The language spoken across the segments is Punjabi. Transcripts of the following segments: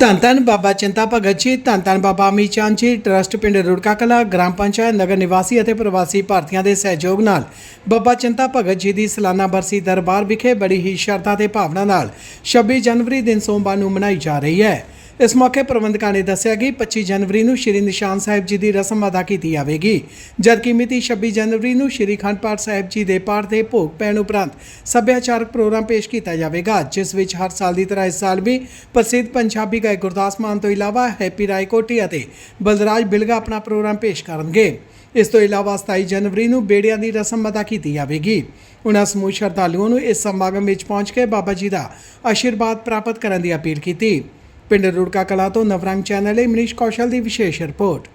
ਧੰਨ ਧੰਨ ਬਾਬਾ ਚਿੰਤਾ ਭਗਤ ਜੀ, ਧੰਨ ਧੰਨ ਬਾਬਾ ਅਮੀ ਚੰਦ ਜੀ, ਟਰਸਟ ਪਿੰਡ ਰੁੜਕਾ ਕਲਾ, ਗ੍ਰਾਮ ਪੰਚਾਇਤ, ਨਗਰ ਨਿਵਾਸੀ ਅਤੇ ਪ੍ਰਵਾਸੀ ਭਾਰਤੀਆਂ ਦੇ ਸਹਿਯੋਗ ਨਾਲ ਬਾਬਾ ਚਿੰਤਾ ਭਗਤ ਜੀ ਦੀ ਸਾਲਾਨਾ ਬਰਸੀ ਦਰਬਾਰ ਵਿਖੇ ਬੜੀ ਹੀ ਸ਼ਰਧਾ ਤੇ ਭਾਵਨਾ ਨਾਲ 26 ਜਨਵਰੀ ਦਿਨ ਸੋਮਵਾਰ ਨੂੰ ਮਨਾਈ ਜਾ ਰਹੀ ਹੈ। ਇਸ ਮੌਕੇ ਪ੍ਰਬੰਧਕਾਂ ਨੇ ਦੱਸਿਆ ਕਿ 25 ਜਨਵਰੀ ਨੂੰ ਸ਼੍ਰੀ ਨਿਸ਼ਾਨ ਸਾਹਿਬ ਜੀ ਦੀ ਰਸਮ ਅਦਾ ਕੀਤੀ ਜਾਵੇਗੀ, ਜਦਕਿ ਮਿਤੀ 26 ਜਨਵਰੀ ਨੂੰ ਸ਼੍ਰੀ ਅਖੰਡ ਪਾਠ ਸਾਹਿਬ ਜੀ ਦੇ ਪਾਠ ਦੇ ਭੋਗ ਪੈਣ ਉਪਰੰਤ ਸੱਭਿਆਚਾਰਕ ਪ੍ਰੋਗਰਾਮ ਪੇਸ਼ ਕੀਤਾ ਜਾਵੇਗਾ, ਜਿਸ ਵਿੱਚ ਹਰ ਸਾਲ ਦੀ ਤਰ੍ਹਾਂ ਇਸ ਸਾਲ ਵੀ ਪ੍ਰਸਿੱਧ ਪੰਜਾਬੀ ਗਾਇਕ ਗੁਰਦਾਸ ਮਾਨ ਤੋਂ ਇਲਾਵਾ ਹੈਪੀ ਰਾਏਕੋਟੀ ਅਤੇ ਬਲਰਾਜ ਬਿਲਗਾ ਆਪਣਾ ਪ੍ਰੋਗਰਾਮ ਪੇਸ਼ ਕਰਨਗੇ। ਇਸ ਤੋਂ ਇਲਾਵਾ 27 ਜਨਵਰੀ ਨੂੰ ਬੇੜਿਆਂ ਦੀ ਰਸਮ ਅਦਾ ਕੀਤੀ ਜਾਵੇਗੀ। ਉਹਨਾਂ ਸਮੂਹ ਸ਼ਰਧਾਲੂਆਂ ਨੂੰ ਇਸ ਸਮਾਗਮ ਵਿੱਚ ਪਹੁੰਚ ਕੇ ਬਾਬਾ ਜੀ ਦਾ ਆਸ਼ੀਰਵਾਦ ਪ੍ਰਾਪਤ ਕਰਨ ਦੀ ਅਪੀਲ ਕੀਤੀ। ਪਿੰਡ ਰੁੜਕਾ ਕਲਾ ਤੋਂ ਨਵਰੰਗ ਚੈਨਲ ਲਈ ਮਨੀਸ਼ ਕੌਸ਼ਲ ਦੀ ਵਿਸ਼ੇਸ਼ ਰਿਪੋਰਟ।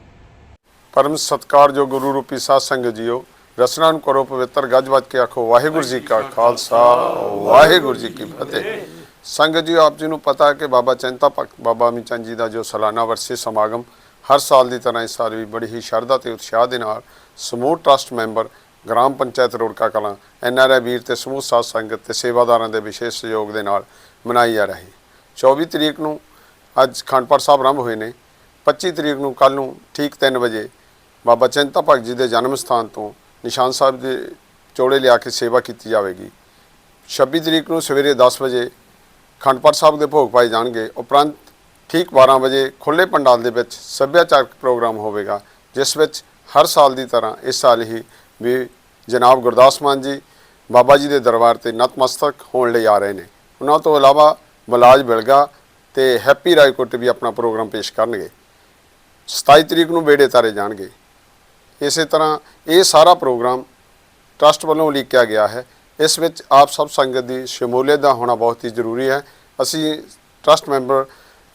ਪਰਮ ਸਤਕਾਰ ਗੁਰੂ ਰੂਪੀ ਸਾਧ ਸੰਗਤ ਜੀਓ, ਰਸਨਾ ਨੂੰ ਕਰੋ ਪਵਿੱਤਰ ਗੱਜ ਵੱਜ ਕੇ ਆਖੋ, ਵਾਹਿਗੁਰੂ ਜੀ ਕਾ ਖਾਲਸਾ, ਵਾਹਿਗੁਰੂ ਜੀ ਕੀ ਫਤਿਹ। ਸੰਗਤ ਜੀ ਆਪ ਜੀ ਨੂੰ ਪਤਾ ਹੈ ਕਿ ਬਾਬਾ ਚੰਤਾ ਬਾਬਾ ਅਮੀ ਜੀ ਦਾ ਜੋ ਸਾਲਾਨਾ ਵਰਸੀ ਸਮਾਗਮ ਹਰ ਸਾਲ ਦੀ ਤਰ੍ਹਾਂ ਇਸ ਸਾਲ ਵੀ ਬੜੀ ਹੀ ਸ਼ਰਧਾ ਤੇ ਉਤਸ਼ਾਹ ਦੇ ਨਾਲ ਸਮੂਹ ਟਰਸਟ ਮੈਂਬਰ ਗ੍ਰਾਮ ਪੰਚਾਇਤ ਰੋੜਕਾ ਕਲਾਂ ਐਨਆਰਆਈ ਵੀਰ ਤੇ ਸਮੂਹ ਸਾਧ ਸੰਗਤ ਤੇ ਸੇਵਾਦਾਰਾਂ ਦੇ ਵਿਸ਼ੇਸ਼ ਸਹਿਯੋਗ ਦੇ ਨਾਲ ਮਨਾਈ ਜਾ ਰਹੀ। 24 ਤਰੀਕ ਨੂੰ ਅੱਜ ਖੰਡਪੜ ਸਾਹਿਬ ਆਰੰਭ ਹੋਏ ਨੇ। 25 ਤਰੀਕ ਨੂੰ ਕੱਲ ਨੂੰ ਠੀਕ 3 ਵਜੇ ਬਾਬਾ ਚਿੰਤਾ ਭਗਤ ਜੀ ਦੇ ਜਨਮ ਸਥਾਨ ਤੋਂ ਨਿਸ਼ਾਨ ਸਾਹਿਬ ਦੇ ਚੌੜੇ ਲਿਆ ਕੇ ਸੇਵਾ ਕੀਤੀ ਜਾਵੇਗੀ। 26 ਤਰੀਕ ਨੂੰ ਸਵੇਰੇ 10 ਵਜੇ ਖੰਡਪੜ ਸਾਹਿਬ ਦੇ ਭੋਗ ਪਾਏ ਜਾਣਗੇ। ਉਪਰੰਤ ਠੀਕ 12 ਵਜੇ ਖੁੱਲੇ ਪੰਡਾਲ ਦੇ ਵਿੱਚ ਸੱਭਿਆਚਾਰਕ ਪ੍ਰੋਗਰਾਮ ਹੋਵੇਗਾ, ਜਿਸ ਵਿੱਚ ਹਰ ਸਾਲ ਦੀ ਤਰ੍ਹਾਂ ਇਸ ਸਾਲ ਹੀ ਵੀ ਜਨਾਬ ਗੁਰਦਾਸ ਮਾਨ ਜੀ ਬਾਬਾ ਜੀ ਦੇ ਦਰਬਾਰ ਤੇ ਨਤਮਸਤਕ ਹੋਣ ਲਈ ਆ ਰਹੇ ਨੇ। ਉਹਨਾਂ ਤੋਂ ਇਲਾਵਾ ਬਲਾਜ ਬਿਲਗਾ ਤੇ ਹੈਪੀ ਰਾਏਕੋਟ ਵੀ ਆਪਣਾ ਪ੍ਰੋਗਰਾਮ ਪੇਸ਼ ਕਰਨਗੇ। 27 ਤਰੀਕ ਨੂੰ ਬੇੜੇ ਤਾਰੇ ਜਾਣਗੇ। ਇਸੇ ਤਰ੍ਹਾਂ ਇਹ ਸਾਰਾ ਪ੍ਰੋਗਰਾਮ ਟਰਸਟ ਵੱਲੋਂ ਉਲੀਕਿਆ ਗਿਆ ਹੈ। ਇਸ ਵਿੱਚ ਆਪ ਸਭ ਸੰਗਤ ਦੀ ਸ਼ਮੂਲੀਅਤ ਦਾ ਹੋਣਾ ਬਹੁਤ ਹੀ ਜ਼ਰੂਰੀ ਹੈ। ਅਸੀਂ ਟਰਸਟ ਮੈਂਬਰ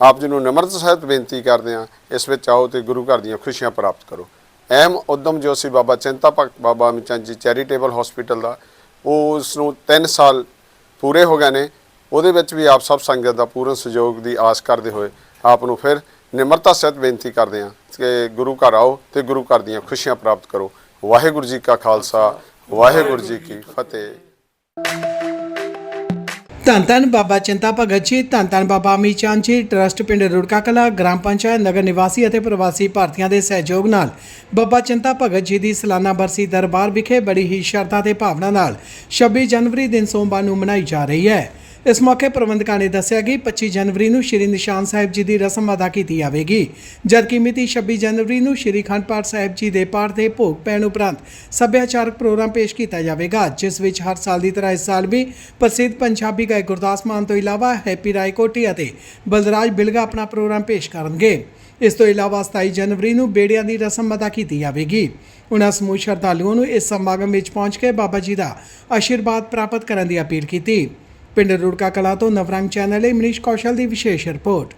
ਆਪ ਜੀ ਨੂੰ ਨਮਰਤ ਸਹਿਤ ਬੇਨਤੀ ਕਰਦੇ ਹਾਂ, ਇਸ ਵਿੱਚ ਆਓ ਤੇ ਗੁਰੂ ਘਰ ਦੀਆਂ ਖੁਸ਼ੀਆਂ ਪ੍ਰਾਪਤ ਕਰੋ। ਅਹਿਮ ਉਦਮ ਜੋ ਸੀ ਬਾਬਾ ਚਿੰਤਾ ਭਗਤ ਬਾਬਾ ਅਮਿਚੰਦ ਜੀ ਚੈਰੀਟੇਬਲ ਹਸਪੀਟਲ ਦਾ, ਉਹ ਉਸ ਨੂੰ 3 ਸਾਲ ਪੂਰੇ ਹੋ ਗਏ ਨੇ। ਉਹਦੇ ਵਿੱਚ ਵੀ ਆਪ ਸਭ ਸੰਗਤ ਦਾ ਪੂਰਨ ਸਹਿਯੋਗ ਦੀ ਆਸ ਕਰਦੇ ਹੋਏ ਆਪ ਨੂੰ ਫਿਰ ਨਿਮਰਤਾ ਸਹਿਤ ਬੇਨਤੀ ਕਰਦੇ ਹਾਂ ਕਿ ਗੁਰੂ ਘਰ ਆਓ ਤੇ ਗੁਰੂ ਘਰ ਦੀਆਂ ਖੁਸ਼ੀਆਂ ਪ੍ਰਾਪਤ ਕਰੋ। ਵਾਹਿਗੁਰੂ ਜੀ ਕਾ ਖਾਲਸਾ, ਵਾਹਿਗੁਰੂ ਜੀ ਕੀ ਫਤਿਹ। ਧੰਨ ਧੰਨ ਬਾਬਾ ਚਿੰਤਾ ਭਗਤ ਜੀ, ਧੰਨ ਧੰਨ ਬਾਬਾ ਅਮੀ ਜੀ, ਟਰਸਟ ਪਿੰਡ ਰੁੜਕਾ ਕਲਾ, ਗ੍ਰਾਮ ਪੰਚਾਇਤ, ਨਗਰ ਨਿਵਾਸੀ ਅਤੇ ਪ੍ਰਵਾਸੀ ਭਾਰਤੀਆਂ ਦੇ ਸਹਿਯੋਗ ਨਾਲ ਬਾਬਾ ਚਿੰਤਾ ਭਗਤ ਜੀ ਦੀ ਸਾਲਾਨਾ ਬਰਸੀ ਦਰਬਾਰ ਵਿਖੇ ਬੜੀ ਹੀ ਸ਼ਰਧਾ ਤੇ ਭਾਵਨਾ ਨਾਲ 26 ਜਨਵਰੀ ਦਿਨ ਸੋਮਵਾਰ ਨੂੰ ਮਨਾਈ ਜਾ ਰਹੀ ਹੈ। ਇਸ ਮੌਕੇ ਪ੍ਰਬੰਧਕਾਂ ਨੇ ਦੱਸਿਆ ਕਿ 25 ਜਨਵਰੀ ਨੂੰ ਸ਼੍ਰੀ ਨਿਸ਼ਾਨ ਸਾਹਿਬ ਜੀ ਦੀ ਰਸਮ ਅਦਾ ਕੀਤੀ ਜਾਵੇਗੀ। ਜਦਕਿ ਮਿਤੀ 26 ਜਨਵਰੀ ਨੂੰ ਸ਼੍ਰੀ ਅਖੰਡ ਪਾਠ ਸਾਹਿਬ ਜੀ ਦੇ ਪਾਠ ਦੇ ਭੋਗ ਪੈਣ ਉਪਰੰਤ ਸੱਭਿਆਚਾਰਕ ਪ੍ਰੋਗਰਾਮ ਪੇਸ਼ ਕੀਤਾ ਜਾਵੇਗਾ, ਜਿਸ ਵਿੱਚ ਹਰ ਸਾਲ ਦੀ ਤਰ੍ਹਾਂ ਇਸ ਸਾਲ ਵੀ ਪ੍ਰਸਿੱਧ ਪੰਜਾਬੀ ਗਾਇਕ ਗੁਰਦਾਸ ਮਾਨ ਤੋਂ ਇਲਾਵਾ ਹੈਪੀ ਰਾਏਕੋਟੀ ਅਤੇ ਬਲਰਾਜ ਬਿਲਗਾ ਆਪਣਾ ਪ੍ਰੋਗਰਾਮ ਪੇਸ਼ ਕਰਨਗੇ। ਇਸ ਤੋਂ ਇਲਾਵਾ 27 ਜਨਵਰੀ ਨੂੰ ਬੇੜਿਆਂ ਦੀ ਰਸਮ ਅਦਾ ਕੀਤੀ ਜਾਵੇਗੀ। ਉਹਨਾਂ ਸਮੂਹ ਸ਼ਰਧਾਲੂਆਂ ਨੂੰ ਇਸ ਸਮਾਗਮ ਵਿੱਚ ਪਹੁੰਚ ਕੇ ਬਾਬਾ ਜੀ ਦਾ ਆਸ਼ੀਰਵਾਦ ਪ੍ਰਾਪਤ ਕਰਨ ਦੀ ਅਪੀਲ ਕੀਤੀ। ਪਿੰਡ ਰੁੜਕਾ ਕਲਾ ਤੋਂ ਨਵਰੰਗ ਚੈਨਲ ਲਈ ਮਨੀਸ਼ ਕੌਸ਼ਲ ਦੀ ਵਿਸ਼ੇਸ਼ ਰਿਪੋਰਟ।